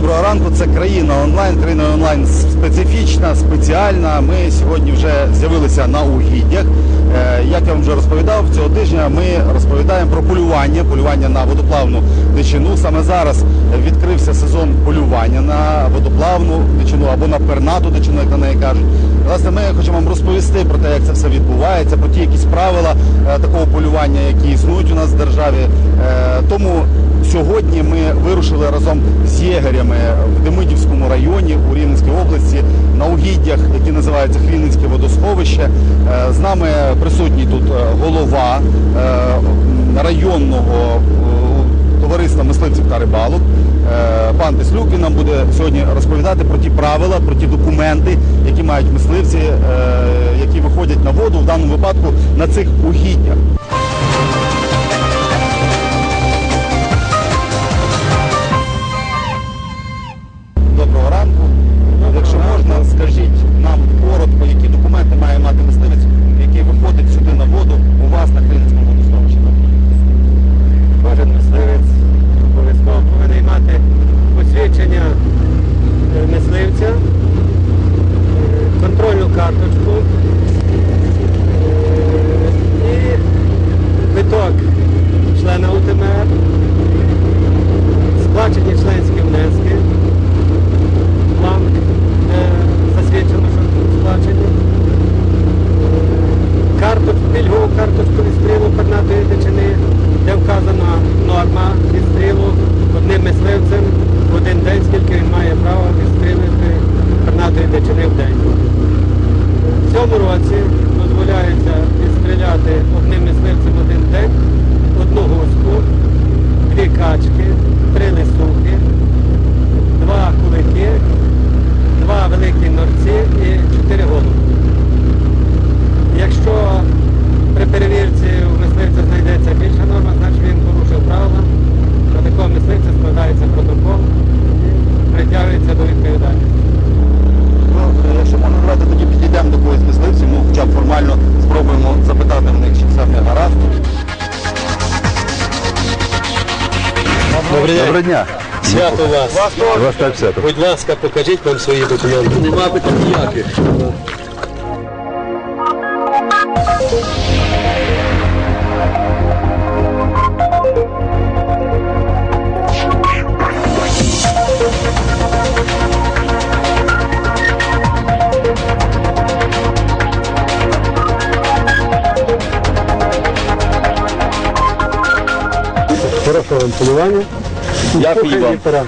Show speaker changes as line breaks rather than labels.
доброго ранку. Це країна онлайн. Країна онлайн специфічна, спеціальна. Ми сьогодні вже з'явилися на угіддях. Е, Як я вам вже розповідав, цього тижня ми розповідаємо про полювання, полювання на водоплавну дичину. Саме зараз відкрився сезон полювання на водоплавну дичину або на пернату дичину, як на неї кажуть. Власне, ми хочемо вам розповісти про те, як це все відбувається, про ті якісь правила е, такого полювання, які існують у нас в державі. Е, Тому Сьогодні ми вирушили разом з єгерями в Демидівському районі у Рівненській області на угіддях, які називаються Хвінницьке водосховище. Е, З нами присутній тут голова районного товариства мисливців та рибалок. Е, Пан Теслюк він нам буде сьогодні розповідати про ті правила, про ті документи, які мають мисливці, е, які виходять на воду в даному випадку на цих угіддях.
Цьому році дозволяється відстріляти одним мисливцем один день, одну гуску, дві качки, три лисухи, два кулики, два великі норці і чотири голуби. Якщо при перевірці у мисливця знайдеться більша норма, значить він порушив правила. Про такого мисливця складається протокол і притягується до відповідальності.
Ну, е, якщо можна, тоді підійдемо до
Добрий день.
Доброго дня.
Свято вас.
Вас так свято.
Будь ласка, покажіть нам свої документи. Нема питань ніяких. Хорошого вам полювання.
Дякую вам.
Пора.